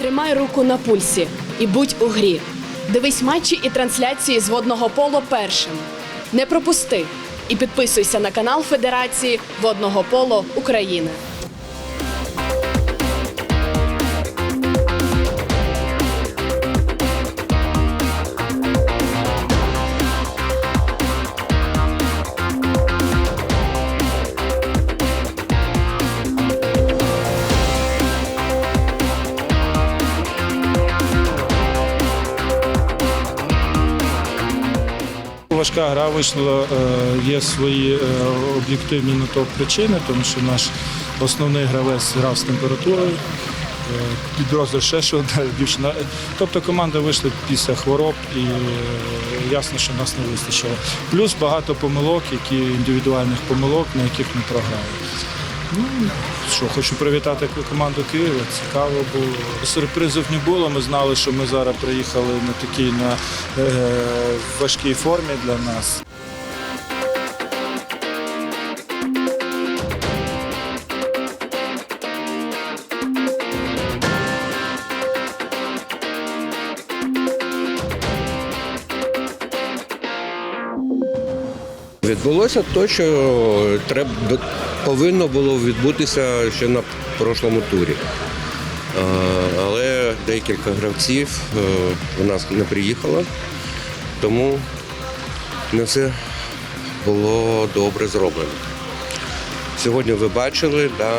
Тримай руку на пульсі і будь у грі. Дивись матчі і трансляції з водного поло першим. Не пропусти і підписуйся на канал Федерації водного поло України. Важка гра вийшла, е, є свої е, об'єктивні на то причини, тому що наш основний гравець грав з температурою. е, Підрозділ ще що дівчина. Тобто команда вийшла після хвороб і ясно, що нас не вистачило. Плюс багато помилок, які індивідуальних помилок, на яких ми програли. Що, хочу привітати команду Києва. Цікаво було. Сюрпризів не було. Ми знали, що ми зараз приїхали на такій на е, важкій формі для нас. Відбулося те, що треба, повинно було відбутися ще на прошлому турі. Але декілька гравців е, у нас не приїхало, тому не все було добре зроблено. Сьогодні ви бачили, да,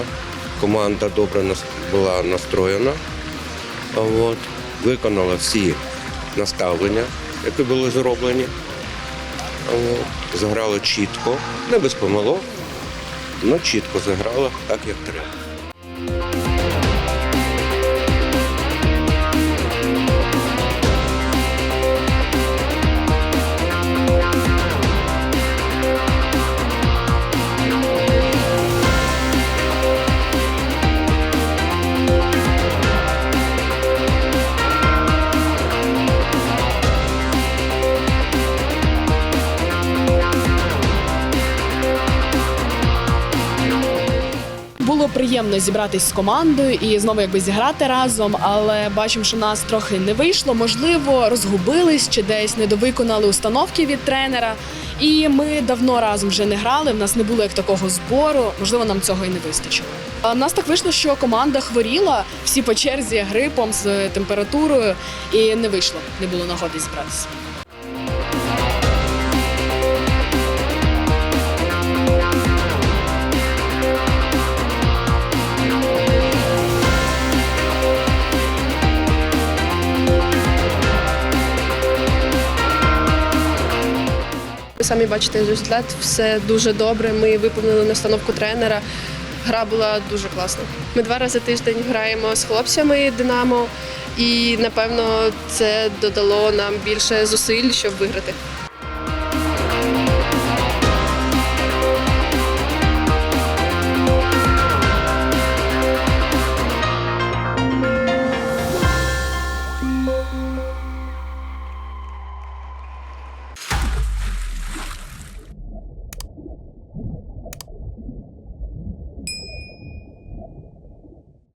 команда добре була настроєна, от, виконала всі наставлення, які були зроблені. От, Заграли чітко, не без помилок, але чітко заграла так, як треба. Було приємно зібратись з командою і знову якби зіграти разом, але бачимо, що нас трохи не вийшло. Можливо, розгубились чи десь недовиконали установки від тренера. І ми давно разом вже не грали. В нас не було як такого збору. Можливо, нам цього і не вистачило. А в нас так вийшло, що команда хворіла всі по черзі грипом з температурою, і не вийшло, не було нагоди зібратися. Ви самі бачите результат, все дуже добре. Ми виповнили настановку тренера. Гра була дуже класна. Ми два рази тиждень граємо з хлопцями Динамо, і напевно це додало нам більше зусиль, щоб виграти.